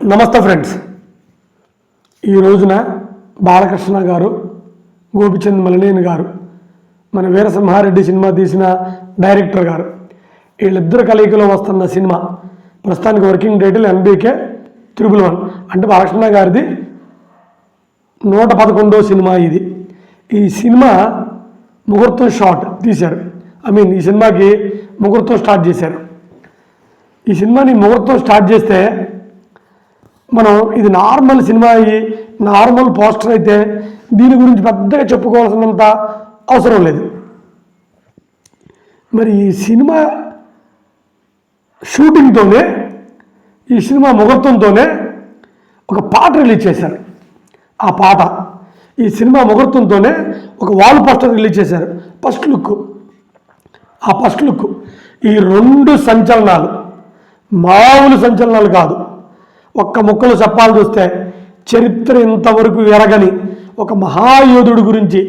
నమస్తే ఫ్రెండ్స్. ఈ రోజున బాలకృష్ణ గారు గోపిచంద్ మలినేని గారు మన వీరసింహారెడ్డి సినిమా తీసిన డైరెక్టర్ గారు వీళ్ళిద్దరు కలయికలో వస్తున్న సినిమా ప్రస్తుతానికి working title NBK triple one. అంటే బాలకృష్ణ గారిది నూట పదకొండో సినిమా ఇది. ఈ సినిమా ముహూర్తం షాట్ తీశారు. ఐ మీన్ ఈ సినిమాకి ముహూర్తం స్టార్ట్ చేశారు. ఈ సినిమాని ముహూర్తం స్టార్ట్ చేస్తే మనం ఇది నార్మల్ సినిమా అయ్యి నార్మల్ పోస్టర్ అయితే దీని గురించి పెద్దగా చెప్పుకోవాల్సినంత అవసరం లేదు. మరి ఈ సినిమా షూటింగ్తోనే ఈ సినిమా ముహూర్తంతోనే ఒక పాట రిలీజ్ చేశారు. ఆ పాట ఈ సినిమా ముహూర్తంతోనే ఒక వాల్ పోస్టర్ రిలీజ్ చేశారు. ఫస్ట్ లుక్ ఆ ఫస్ట్ లుక్ ఈ రెండు సంచలనాలు మామూలు సంచలనాలు కాదు. ఒక్క ముక్కలు చెప్పాలి చూస్తే చరిత్ర ఇంతవరకు ఎరగని ఒక మహాయోధుడు గురించి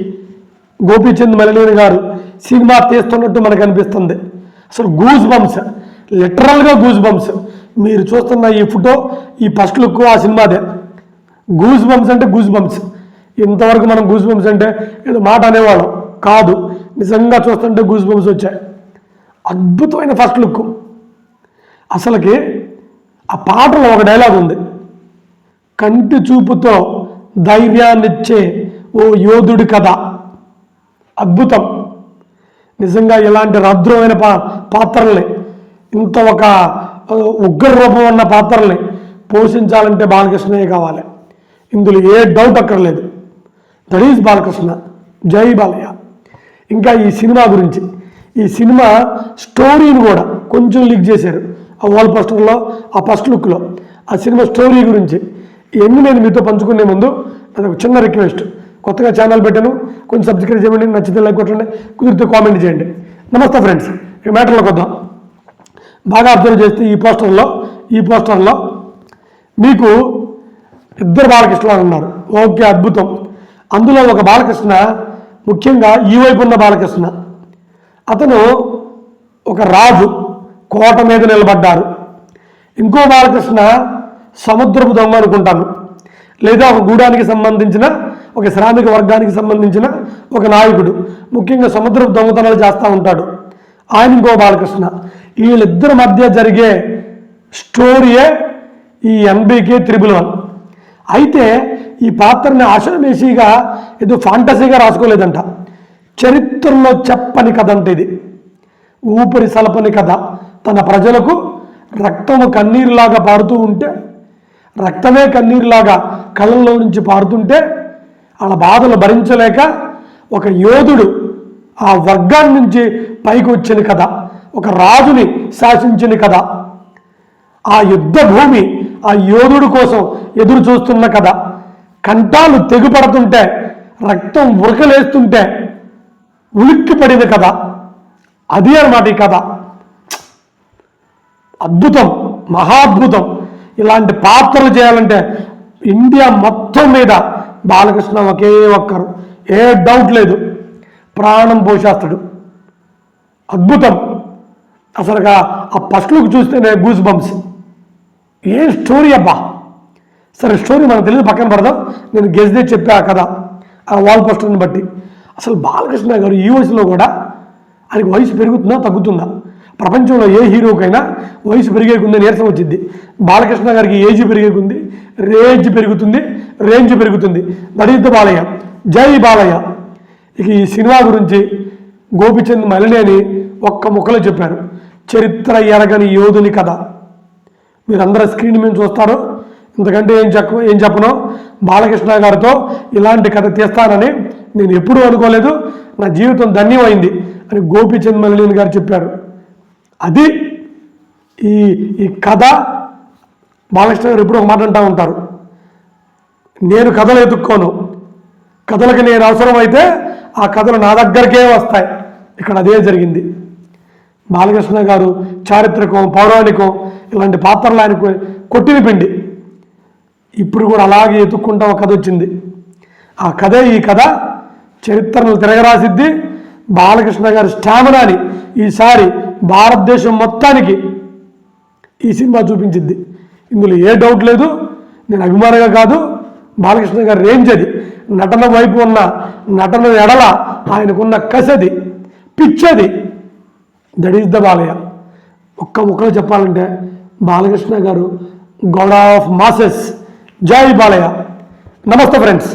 గోపీచంద్ మలినేని గారు సినిమా తీస్తున్నట్టు మనకు అనిపిస్తుంది. అసలు గూజ్ బంప్స్ లిటరల్గా గూజ్ బంప్స్ మీరు చూస్తున్న ఈ ఫోటో ఈ ఫస్ట్ లుక్ ఆ సినిమాదే. గూజ్ బంప్స్ అంటే గూజ్ బంప్స్ ఇంతవరకు మనం గూజ్ బంప్స్ అంటే ఏదో మాట అనేవాళ్ళం. కాదు నిజంగా చూస్తుంటే గూజ్ బంప్స్ వచ్చాయి. అద్భుతమైన ఫస్ట్ లుక్. అసలుకి ఆ పాటలో ఒక డైలాగ్ ఉంది. కంటి చూపుతో ధైర్యాన్నిచ్చే ఓ యోధుడి కథ. అద్భుతం. నిజంగా ఇలాంటి రద్రమైన పా పాత్రల్ని ఇంత ఒక ఉగ్ర రూపం ఉన్న పాత్రల్ని పోషించాలంటే బాలకృష్ణయే కావాలి. ఇందులో ఏ డౌట్ అక్కర్లేదు. That is Balakrishna. జై బాలయ్య. ఇంకా ఈ సినిమా గురించి. ఈ సినిమా స్టోరీని కూడా కొంచెం లీక్ చేశారు. ఆ వాల్ పోస్టర్లో ఆ ఫస్ట్ లుక్లో ఆ సినిమా స్టోరీ గురించి ఇవన్నీ నేను మీతో పంచుకునే ముందు అది ఒక చిన్న రిక్వెస్ట్ కొత్తగా ఛానల్ పెట్టాను. కొంచెం సబ్స్క్రైబ్ చేయండి నచ్చితే లైక్ కొట్టండి కుదిరితే కామెంట్ చేయండి. నమస్తే ఫ్రెండ్స్ ఈ మ్యాటర్లోకి వద్దాం. బాగా అబ్జర్వ్ చేస్తే ఈ పోస్టర్లో ఈ పోస్టర్లో మీకు ఇద్దరు బాలకృష్ణలు ఉన్నారు. ఓకే అద్భుతం. అందులో ఒక బాలకృష్ణ ముఖ్యంగా ఈ వైపు ఉన్న బాలకృష్ణ. అతను ఒక రాజు. కోట మీద నిలబడ్డారు. ఇంకో బాలకృష్ణ సముద్రపు దొంగ అనుకుంటాను. లేదా ఒక గూడానికి సంబంధించిన ఒక శ్రామిక వర్గానికి సంబంధించిన ఒక నాయకుడు. ముఖ్యంగా సముద్రపు దొంగతనాలు చేస్తూ ఉంటాడు. ఆయన ఇంకో బాలకృష్ణ. వీళ్ళిద్దరి మధ్య జరిగే స్టోరీయే ఈ ఎంబీకే త్రిబుల్ వన్. అయితే ఈ పాత్రని ఆషామేషిగా ఏదో ఫాంటసీగా రాసుకోలేదంట. చరిత్రలో చెప్పని కథ అంటే ఇది. ఊపిరి సలపని కథ. తన ప్రజలకు రక్తము కన్నీరులాగా పారుతూ ఉంటే రక్తమే కన్నీరులాగా కళ్ళల్లో నుంచి పారుతుంటే వాళ్ళ బాధలు భరించలేక ఒక యోధుడు ఆ వర్గాన్ని నుంచి పైకి వచ్చిన కథ ఒక రాజుని శాసించిన కథ ఆ యుద్ధ భూమి ఆ యోధుడు కోసం ఎదురు చూస్తున్న కథ. కంఠాలు తెగుపడుతుంటే రక్తం ఉరకలేస్తుంటే ఉలిక్కిపడిన కథ. అది అనమాట ఈ కథ. అద్భుతం మహాద్భుతం. ఇలాంటి పాత్రలు చేయాలంటే ఇండియా మొత్తం మీద బాలకృష్ణ ఒకే ఒక్కరు. ఏ డౌట్ లేదు. ప్రాణం పోషేస్తాడు అద్భుతం. అసలుగా ఆ ఫస్ట్ లుక్ చూస్తేనే గూస్ బంప్స్ ఏ స్టోరీ అబ్బా. సరే స్టోరీ మనకు తెలియదు పక్కన పడదాం. నేను గెజ్దే చెప్పా కదా ఆ వాల్ పోస్టర్ని బట్టి. అసలు బాలకృష్ణ గారు ఈ వయసులో కూడా ఆయనకి వయసు పెరుగుతుందా తగ్గుతుందా? ప్రపంచంలో ఏ హీరోకైనా వయసు పెరిగే కొంది నీరసం వచ్చింది బాలకృష్ణ గారికి ఏజ్ పెరిగే కొంది రేంజ్ పెరుగుతుంది రేంజ్ పెరుగుతుంది. దళిత బాలయ్య జై బాలయ్య. ఇక ఈ సినిమా గురించి గోపిచంద్ మలినేని ఒక్క ముక్కలో చెప్పారు. చరిత్ర ఎరగని యోధుని కథ. మీరందరూ స్క్రీన్ మీద చూస్తారు. ఇంతకంటే ఏం చెప్ప ఏం చెప్పను? బాలకృష్ణ గారితో ఇలాంటి కథ తీస్తానని నేను ఎప్పుడూ అనుకోలేదు. నా జీవితం ధన్యమైంది అని గోపిచంద్ మలినేని గారు చెప్పారు. అది ఈ ఈ కథ బాలకృష్ణ గారు ఎప్పుడు ఒక మాట అంటూ ఉంటారు. నేను కథలు ఎదుక్కోను. కథలకు నేను అవసరమైతే ఆ కథలు నా దగ్గరకే వస్తాయి. ఇక్కడ అదే జరిగింది. బాలకృష్ణ గారు చారిత్రకం పౌరాణికం ఇలాంటి పాత్రలు ఆయన కొట్టిన పిండి. ఇప్పుడు కూడా అలాగే ఎత్తుక్కుంటా ఒక కథ వచ్చింది. ఆ కథే ఈ కథ. చరిత్రను తిరగరాసిద్ది బాలకృష్ణ గారి స్టామినాని. ఈసారి భారతదేశం మొత్తానికి ఈ సినిమా చూపించింది. ఇందులో ఏ డౌట్ లేదు. నేను అభిమానిగా కాదు. బాలకృష్ణ గారి రేంజ్ అది. నటన వైపు ఉన్న నటన ఎడల ఆయనకున్న కసది పిచ్చది. That is the Balayya. ఒక్క ముక్కలో చెప్పాలంటే బాలకృష్ణ గారు గౌడ్ ఆఫ్ మాసెస్. జై బాలయ్య. నమస్తే ఫ్రెండ్స్